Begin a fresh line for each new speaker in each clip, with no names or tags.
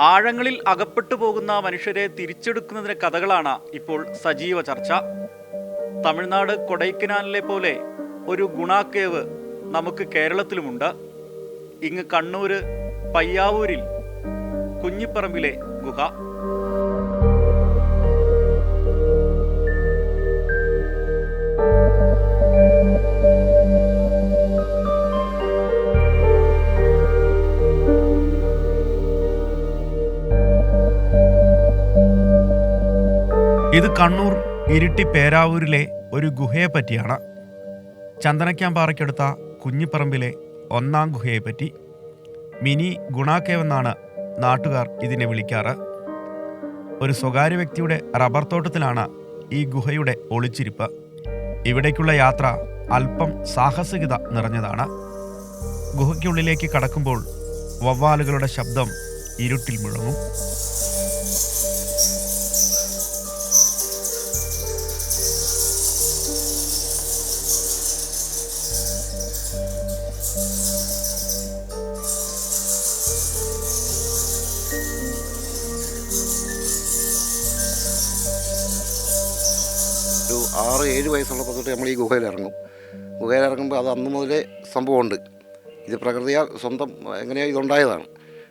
ആഴങ്ങളിൽ അകപ്പെട്ടു പോകുന്ന മനുഷ്യരെ തിരിച്ചെടുക്കുന്നതിന് കഥകളാണ് ഇപ്പോൾ സജീവ ചർച്ച. തമിഴ്നാട് കൊടൈക്കനാലിലെ പോലെ ഒരു ഗുണാക്കേവ് നമുക്ക് കേരളത്തിലുമുണ്ട്. ഇങ്ങ് കണ്ണൂര് പയ്യാവൂരിൽ കുഞ്ഞിപ്പറമ്പിലെ ഗുഹ. ഇത് കണ്ണൂർ ഇരിട്ടി പേരാവൂരിലെ ഒരു ഗുഹയെ പറ്റിയാണ് ചന്ദനക്കാമ്പാറയ്ക്കടുത്ത കുഞ്ഞിപ്പറമ്പിലെ ഒന്നാം ഗുഹയെപ്പറ്റി. മിനി ഗുണാക്കേവ് എന്നാണ് നാട്ടുകാർ ഇതിനെ വിളിക്കാറ്. ഒരു സ്വകാര്യ വ്യക്തിയുടെ റബ്ബർ തോട്ടത്തിലാണ് ഈ ഗുഹയുടെ ഒളിച്ചിരിപ്പ്. ഇവിടേക്കുള്ള യാത്ര അല്പം സാഹസികത നിറഞ്ഞതാണ്. ഗുഹയ്ക്കുള്ളിലേക്ക് കടക്കുമ്പോൾ വവ്വാലുകളുടെ ശബ്ദം ഇരുട്ടിൽ മുഴങ്ങും.
ഒരു ആറ് ഏഴ് വയസ്സുള്ളപ്പോൾ തൊട്ട് നമ്മൾ ഈ ഗുഹയിൽ ഇറങ്ങും ഗുഹയിൽ ഇറങ്ങുമ്പോൾ അത് അന്ന് മുതലേ സംഭവമുണ്ട്. ഇത് പ്രകൃതിയാൽ സ്വന്തം എങ്ങനെയാണ് ഇതുണ്ടായതാണ്.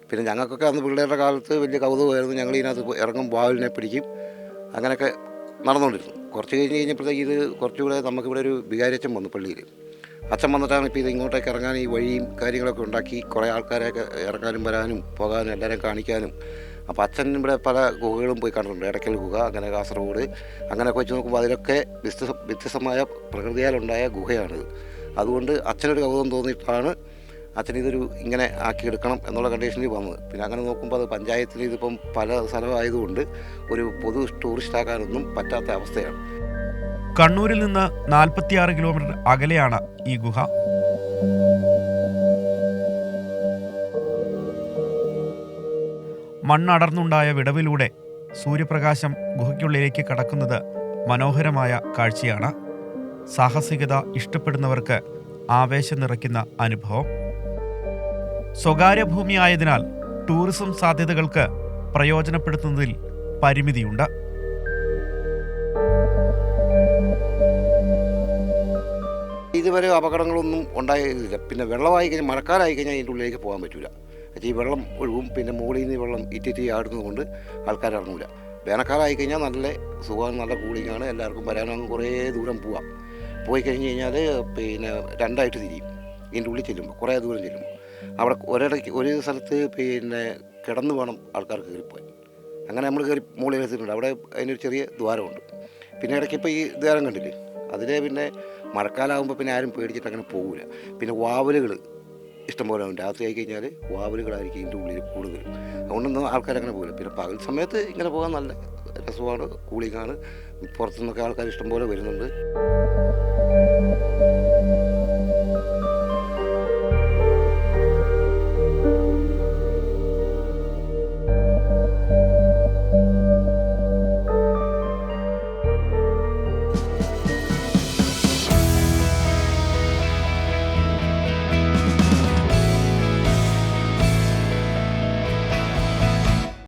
പിന്നെ ഞങ്ങൾക്കൊക്കെ അന്ന് പിള്ളേരുടെ കാലത്ത് വലിയ കൗതുകമായിരുന്നു. ഞങ്ങൾ ഇതിനകത്ത് ഇറങ്ങും വാവിലിനെ പിടിക്കും. അങ്ങനെയൊക്കെ നടന്നുകൊണ്ടിരുന്നു. കുറച്ച് കഴിഞ്ഞ് കഴിഞ്ഞപ്പോഴത്തേക്ക് ഇത് കുറച്ചുകൂടെ നമുക്കിവിടെ ഒരു വികാരിയച്ഛൻ വന്നു പള്ളിയിൽ. അച്ഛൻ വന്നിട്ടാണ് ഇപ്പോൾ ഇത് ഇങ്ങോട്ടേക്ക് ഇറങ്ങാൻ ഈ വഴിയും കാര്യങ്ങളൊക്കെ ഉണ്ടാക്കി കുറേ ആൾക്കാരെയൊക്കെ ഇറങ്ങാനും വരാനും പോകാനും എല്ലാവരെയും കാണിക്കാനും അപ്പോൾ അച്ഛൻ ഇവിടെ പല ഗുഹകളും പോയി കണ്ടിട്ടുണ്ട്. ഇടയ്ക്കൽ ഗുഹ അങ്ങനെ കാസർഗോഡ് അങ്ങനെയൊക്കെ വെച്ച് നോക്കുമ്പോൾ അതിലൊക്കെ വ്യത്യസ്ത വ്യത്യസ്തമായ പ്രകൃതിയാലുണ്ടായ ഗുഹയാണിത് അതുകൊണ്ട് അച്ഛനൊരു കൗതുകം തോന്നിയിട്ടാണ് അച്ഛൻ ഇതൊരു ഇങ്ങനെ ആക്കിയെടുക്കണം എന്നുള്ള കണ്ടീഷനിൽ വന്നത്. പിന്നെ അങ്ങനെ നോക്കുമ്പോൾ അത് പഞ്ചായത്തിൽ ഇതിപ്പം പല സ്ഥലമായതുകൊണ്ട് ഒരു പൊതു ടൂറിസ്റ്റ് ആക്കാനൊന്നും പറ്റാത്ത അവസ്ഥയാണ്.
കണ്ണൂരിൽ നിന്ന് നാൽപ്പത്തിയാറ് കിലോമീറ്റർ അകലെയാണ് ഈ ഗുഹ. മണ്ണടർന്നുണ്ടായ വിടവിലൂടെ സൂര്യപ്രകാശം ഗുഹയ്ക്കുള്ളിലേക്ക് കടക്കുന്നത് മനോഹരമായ കാഴ്ചയാണ്. സാഹസികത ഇഷ്ടപ്പെടുന്നവർക്ക് ആവേശം നിറയ്ക്കുന്ന അനുഭവം. സ്വകാര്യ ഭൂമിയായതിനാൽ ടൂറിസം സാധ്യതകൾക്ക് പ്രയോജനപ്പെടുത്തുന്നതിൽ പരിമിതിയുണ്ട്.
ഇതുവരെ അപകടങ്ങളൊന്നും ഉണ്ടായിരുന്നില്ല പിന്നെ വെള്ളമായി കഴിഞ്ഞാൽ മഴക്കാലമായി കഴിഞ്ഞാൽ അതിന്റെ ഉള്ളിലേക്ക് പോകാൻ പറ്റില്ല ഈ വെള്ളം ഒഴുകും പിന്നെ മുകളിൽ നിന്ന് വെള്ളം ഇറ്റിറ്റി ആടുന്നതുകൊണ്ട് ആൾക്കാർ ഇറങ്ങില്ല വേനൽക്കാലമായി കഴിഞ്ഞാൽ നല്ല സുഖം നല്ല കൂളിങ്ങാണ് എല്ലാവർക്കും വരാനും കുറേ ദൂരം പോവാം. പോയി കഴിഞ്ഞ് കഴിഞ്ഞാൽ പിന്നെ രണ്ടായിട്ട് തിരിയും. ഇതിന്റെ ഉള്ളിൽ ചെല്ലുമ്പോൾ കുറേ ദൂരം ചെല്ലുമ്പോൾ. അവിടെ ഒരിടയ്ക്ക് ഒരു സ്ഥലത്ത് പിന്നെ കിടന്നു വേണം ആൾക്കാർക്ക് കയറിപ്പോയി. അങ്ങനെ നമ്മൾ കയറി മുകളിൽ എത്തിയിട്ടുണ്ട്. അവിടെ അതിനൊരു ചെറിയ ദ്വാരമുണ്ട്. പിന്നെ ഇടയ്ക്ക് ഇപ്പോൾ ഈ ദ്വാരം കണ്ടില്ലേ? അതിലെ പിന്നെ മഴക്കാലമാകുമ്പോൾ പിന്നെ ആരും പേടിച്ചിട്ട് അങ്ങനെ പോകില്ല പിന്നെ വാവലുകൾ ഇഷ്ടംപോലെ ഉണ്ട്. രാത്രി ആയി കഴിഞ്ഞാൽ വാവലുകളായിരിക്കും ഇതിന്റെ ഉള്ളിൽ കൂടുതൽ. അതുകൊണ്ടൊന്നും ആൾക്കാരങ്ങനെ പോകില്ല. പിന്നെ പകൽ സമയത്ത് ഇങ്ങനെ പോകാൻ നല്ല രസമാണ്. കൂളിങ്ങാണ് പുറത്തുനിന്നൊക്കെ ആൾക്കാർ ഇഷ്ടംപോലെ വരുന്നുണ്ട്.